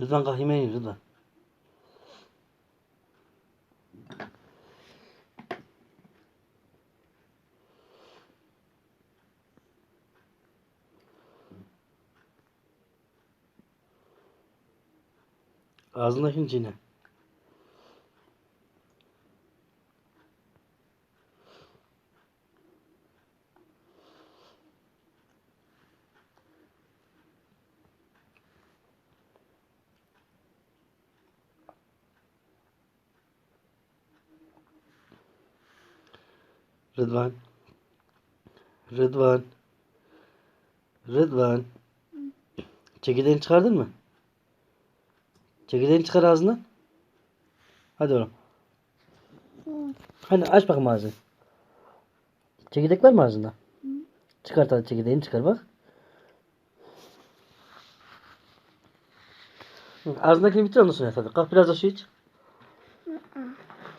Rıdvan kalk yemeğini ye Rıdvan. Ağzındakini çiğne. Rıdvan. Rıdvan. Rıdvan. Çekirdeğini çıkardın mı? Çekirdeğini çıkar ağzından. Hadi oğlum. Hadi aç bakayım ağzını. Çekirdek var mı ağzında? Çıkart hadi çekirdeğini çıkar bak. Ağzındakini bitir ondan sonra tabii. Kalk biraz da su iç.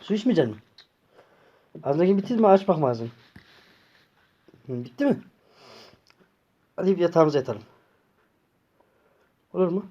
Su içmeyecek misin? Ağzındakini bitir mi? Aç bakma ağzını. Hı, bitti mi? Hadi yatağımıza yatalım. Olur mu?